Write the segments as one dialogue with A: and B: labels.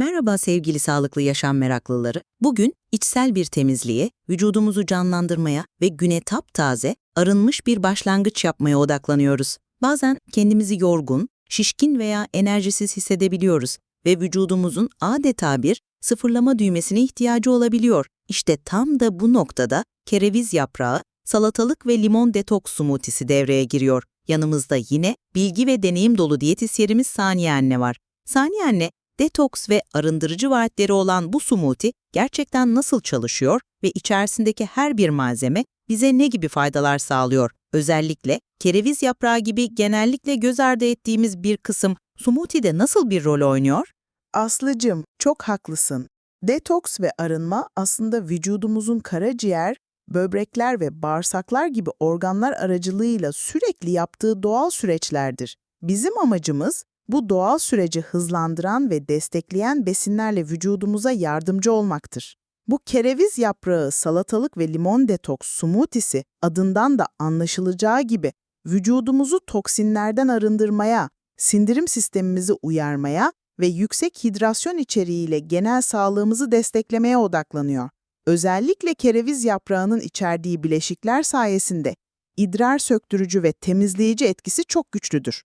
A: Merhaba sevgili sağlıklı yaşam meraklıları. Bugün içsel bir temizliğe, vücudumuzu canlandırmaya ve güne taptaze, arınmış bir başlangıç yapmaya odaklanıyoruz. Bazen kendimizi yorgun, şişkin veya enerjisiz hissedebiliyoruz ve vücudumuzun adeta bir sıfırlama düğmesine ihtiyacı olabiliyor. İşte tam da bu noktada kereviz yaprağı, salatalık ve limon detoks smoothie'si devreye giriyor. Yanımızda yine bilgi ve deneyim dolu diyetisyenimiz Saniye Anne var. Saniye Anne, detoks ve arındırıcı vaatleri olan bu smoothie gerçekten nasıl çalışıyor ve içerisindeki her bir malzeme bize ne gibi faydalar sağlıyor? Özellikle kereviz yaprağı gibi genellikle göz ardı ettiğimiz bir kısım smoothie'de nasıl bir rol oynuyor?
B: Aslıcım, çok haklısın. Detoks ve arınma aslında vücudumuzun karaciğer, böbrekler ve bağırsaklar gibi organlar aracılığıyla sürekli yaptığı doğal süreçlerdir. Bizim amacımız bu doğal süreci hızlandıran ve destekleyen besinlerle vücudumuza yardımcı olmaktır. Bu kereviz yaprağı, salatalık ve limon detoks smoothie'si adından da anlaşılacağı gibi vücudumuzu toksinlerden arındırmaya, sindirim sistemimizi uyarmaya ve yüksek hidrasyon içeriğiyle genel sağlığımızı desteklemeye odaklanıyor. Özellikle kereviz yaprağının içerdiği bileşikler sayesinde idrar söktürücü ve temizleyici etkisi çok güçlüdür.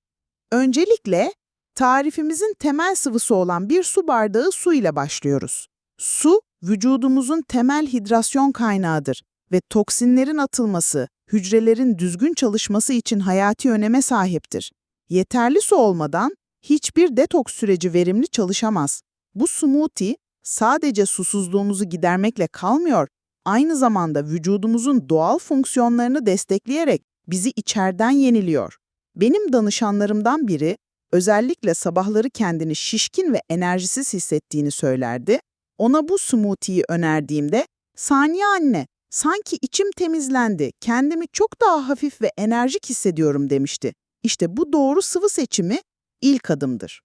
B: Öncelikle tarifimizin temel sıvısı olan bir su bardağı su ile başlıyoruz. Su, vücudumuzun temel hidrasyon kaynağıdır ve toksinlerin atılması, hücrelerin düzgün çalışması için hayati öneme sahiptir. Yeterli su olmadan hiçbir detoks süreci verimli çalışamaz. Bu smoothie sadece susuzluğumuzu gidermekle kalmıyor, aynı zamanda vücudumuzun doğal fonksiyonlarını destekleyerek bizi içeriden yeniliyor. Benim danışanlarımdan biri özellikle sabahları kendini şişkin ve enerjisiz hissettiğini söylerdi. Ona bu smoothie'yi önerdiğimde, "Saniye anne, sanki içim temizlendi, kendimi çok daha hafif ve enerjik hissediyorum." demişti. İşte bu doğru sıvı seçimi ilk adımdır.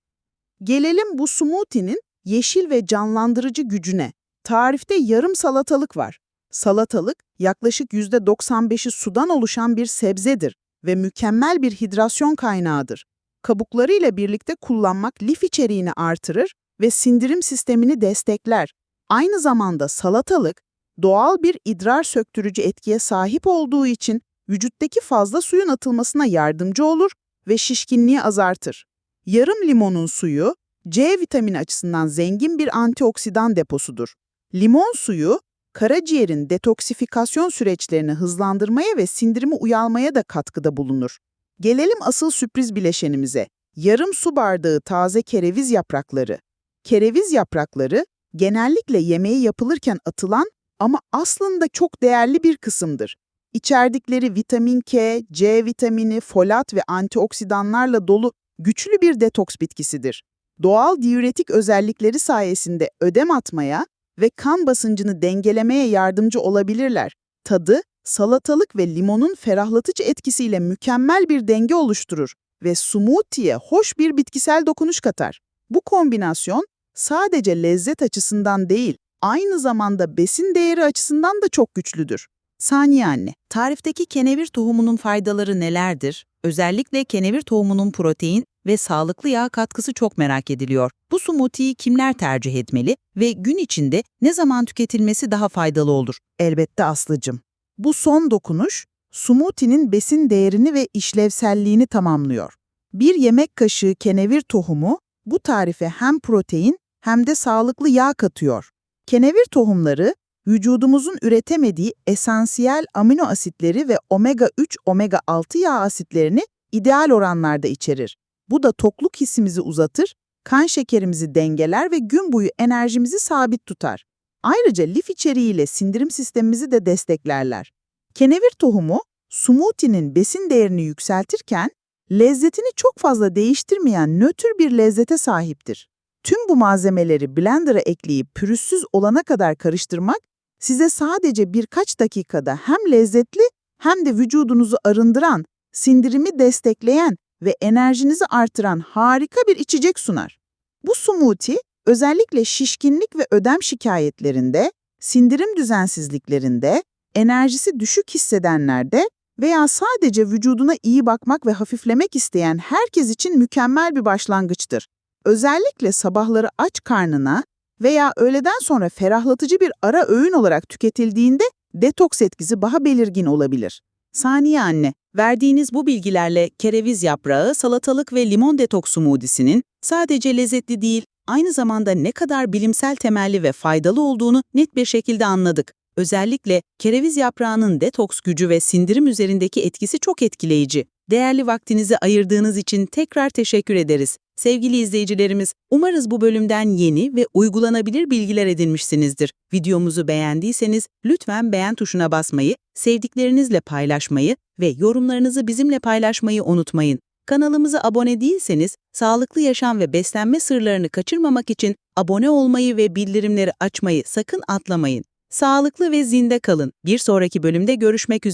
B: Gelelim bu smoothie'nin yeşil ve canlandırıcı gücüne. Tarifte yarım salatalık var. Salatalık yaklaşık %95'i sudan oluşan bir sebzedir ve mükemmel bir hidrasyon kaynağıdır. Kabuklarıyla birlikte kullanmak lif içeriğini artırır ve sindirim sistemini destekler. Aynı zamanda salatalık doğal bir idrar söktürücü etkiye sahip olduğu için vücuttaki fazla suyun atılmasına yardımcı olur ve şişkinliği azaltır. Yarım limonun suyu, C vitamini açısından zengin bir antioksidan deposudur. Limon suyu, karaciğerin detoksifikasyon süreçlerini hızlandırmaya ve sindirimi uyarmaya da katkıda bulunur. Gelelim asıl sürpriz bileşenimize. Yarım su bardağı taze kereviz yaprakları. Kereviz yaprakları genellikle yemeği yapılırken atılan ama aslında çok değerli bir kısımdır. İçerdikleri vitamin K, C vitamini, folat ve antioksidanlarla dolu güçlü bir detoks bitkisidir. Doğal diüretik özellikleri sayesinde ödem atmaya ve kan basıncını dengelemeye yardımcı olabilirler. Tadı, salatalık ve limonun ferahlatıcı etkisiyle mükemmel bir denge oluşturur ve smoothie'ye hoş bir bitkisel dokunuş katar. Bu kombinasyon sadece lezzet açısından değil, aynı zamanda besin değeri açısından da çok güçlüdür. Saniye anne, tarifteki kenevir tohumunun faydaları nelerdir? Özellikle kenevir tohumunun protein ve sağlıklı yağ katkısı çok merak ediliyor. Bu smoothie'yi kimler tercih etmeli ve gün içinde ne zaman tüketilmesi daha faydalı olur? Elbette Aslıcım. Bu son dokunuş, smoothie'nin besin değerini ve işlevselliğini tamamlıyor. Bir yemek kaşığı kenevir tohumu bu tarife hem protein hem de sağlıklı yağ katıyor. Kenevir tohumları vücudumuzun üretemediği esansiyel amino asitleri ve omega-3, omega-6 yağ asitlerini ideal oranlarda içerir. Bu da tokluk hissimizi uzatır, kan şekerimizi dengeler ve gün boyu enerjimizi sabit tutar. Ayrıca lif içeriğiyle sindirim sistemimizi de desteklerler. Kenevir tohumu, smoothie'nin besin değerini yükseltirken, lezzetini çok fazla değiştirmeyen nötr bir lezzete sahiptir. Tüm bu malzemeleri blender'a ekleyip pürüzsüz olana kadar karıştırmak, size sadece birkaç dakikada hem lezzetli hem de vücudunuzu arındıran, sindirimi destekleyen ve enerjinizi artıran harika bir içecek sunar. Bu smoothie özellikle şişkinlik ve ödem şikayetlerinde, sindirim düzensizliklerinde, enerjisi düşük hissedenlerde veya sadece vücuduna iyi bakmak ve hafiflemek isteyen herkes için mükemmel bir başlangıçtır. Özellikle sabahları aç karnına veya öğleden sonra ferahlatıcı bir ara öğün olarak tüketildiğinde detoks etkisi daha belirgin olabilir. Saniye anne,
C: Verdiğiniz bu bilgilerle kereviz yaprağı, salatalık ve limon detoks smoothiesinin sadece lezzetli değil, aynı zamanda ne kadar bilimsel temelli ve faydalı olduğunu net bir şekilde anladık. Özellikle kereviz yaprağının detoks gücü ve sindirim üzerindeki etkisi çok etkileyici. Değerli vaktinizi ayırdığınız için tekrar teşekkür ederiz. Sevgili izleyicilerimiz, umarız bu bölümden yeni ve uygulanabilir bilgiler edinmişsinizdir. Videomuzu beğendiyseniz lütfen beğen tuşuna basmayı, sevdiklerinizle paylaşmayı ve yorumlarınızı bizimle paylaşmayı unutmayın. Kanalımıza abone değilseniz, sağlıklı yaşam ve beslenme sırlarını kaçırmamak için abone olmayı ve bildirimleri açmayı sakın atlamayın. Sağlıklı ve zinde kalın. Bir sonraki bölümde görüşmek üzere.